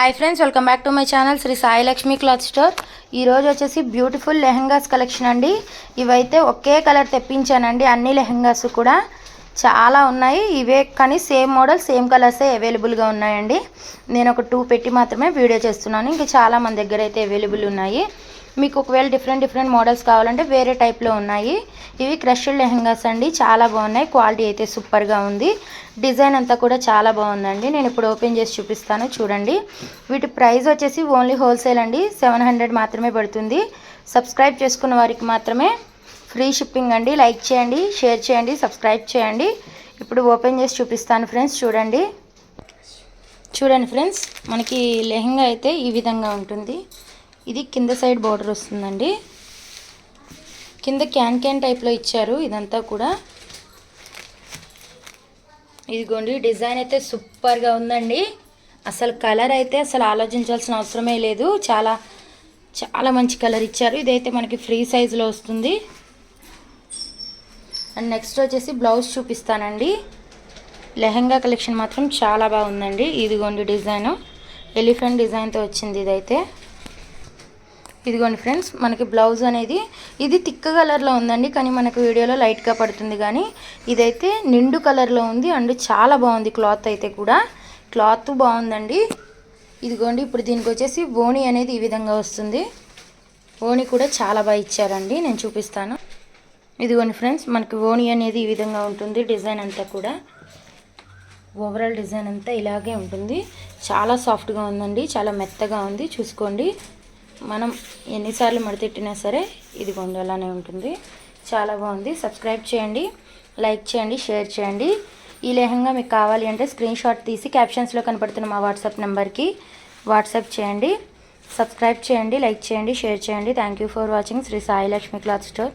Hi friends welcome back to my channel Sri Sai Lakshmi cloth store ఈరోజు వచ్చేసి beautiful lehengas collection అండి. ఇవైతే ఒకే colour తెప్పించానండి అన్ని లెహంగాస్ కూడా. చాలా ఉన్నాయి ఇవే కానీ సేమ్ మోడల్ సేమ్ కలర్సే అవైలబుల్గా ఉన్నాయండి. నేను ఒక టూ పెట్టి మాత్రమే వీడియో చేస్తున్నాను ఇంకా చాలా మన దగ్గర అయితే అవైలబుల్ ఉన్నాయి. మీకు ఒకవేళ డిఫరెంట్ డిఫరెంట్ మోడల్స్ కావాలంటే వేరే టైప్లో ఉన్నాయి. ఇవి క్రష్డ్ లెహంగాస్ అండి. చాలా బాగున్నాయి. క్వాలిటీ అయితే సూపర్గా ఉంది. డిజైన్ అంతా కూడా చాలా బాగుందండి. నేను ఇప్పుడు ఓపెన్ చేసి చూపిస్తాను. చూడండి. వీటి ప్రైస్ వచ్చేసి ఓన్లీ హోల్సేల్ అండి. సెవెన్ హండ్రెడ్ మాత్రమే పడుతుంది. సబ్స్క్రైబ్ చేసుకున్న వారికి మాత్రమే ఫ్రీ షిప్పింగ్ అండి. లైక్ చేయండి షేర్ చేయండి సబ్స్క్రైబ్ చేయండి. ఇప్పుడు ఓపెన్ చేసి చూపిస్తాను ఫ్రెండ్స్ చూడండి. చూడండి ఫ్రెండ్స్ మనకి లెహంగా అయితే ఈ విధంగా ఉంటుంది. ఇది కింద సైడ్ బార్డర్ వస్తుందండి. కింద క్యాన్ క్యాన్ టైప్లో ఇచ్చారు ఇదంతా కూడా. ఇదిగోండి డిజైన్ అయితే సూపర్గా ఉందండి. అసలు కలర్ అయితే అసలు ఆలోచించాల్సిన అవసరమే లేదు. చాలా చాలా మంచి కలర్ ఇచ్చారు. ఇదైతే మనకి ఫ్రీ సైజులో వస్తుంది. అండ్ నెక్స్ట్ వచ్చేసి బ్లౌజ్ చూపిస్తానండి. లెహంగా కలెక్షన్ మాత్రం చాలా బాగుందండి. ఇదిగోండి డిజైన్. ఎలిఫెంట్ డిజైన్తో వచ్చింది ఇదైతే. ఇదిగోండి ఫ్రెండ్స్ మనకి బ్లౌజ్ అనేది ఇది తిక్క కలర్లో ఉందండి కానీ మనకు వీడియోలో లైట్గా పడుతుంది కానీ ఇదైతే నిండు కలర్లో ఉంది అండ్ చాలా బాగుంది క్లాత్ అయితే కూడా. క్లాత్ బాగుందండి. ఇదిగోండి ఇప్పుడు దీనికి వచ్చేసి ఓణి అనేది ఈ విధంగా వస్తుంది. ఓణి కూడా చాలా బాగా ఇచ్చారండి నేను చూపిస్తాను. ఇదిగోండి ఫ్రెండ్స్ మనకి ఓణి అనేది ఈ విధంగా ఉంటుంది డిజైన్ అంతా కూడా. ఓవరాల్ డిజైన్ అంతా ఇలాగే ఉంటుంది. చాలా సాఫ్ట్గా ఉందండి చాలా మెత్తగా ఉంది చూసుకోండి. మనం ఎన్నిసార్లు మడతెట్టినా సరే ఇది అలానే ఉంటుంది. చాలా బాగుంది. సబ్స్క్రైబ్ చేయండి లైక్ చేయండి షేర్ చేయండి. ఈ లెహంగా మీకు కావాలి అంటే స్క్రీన్ షాట్ తీసి క్యాప్షన్స్లో కనపడుతున్న మా వాట్సాప్ నెంబర్కి వాట్సాప్ చేయండి. సబ్స్క్రైబ్ చేయండి లైక్ చేయండి షేర్ చేయండి. Thank you for watching Sri Sai Lakshmi cloth store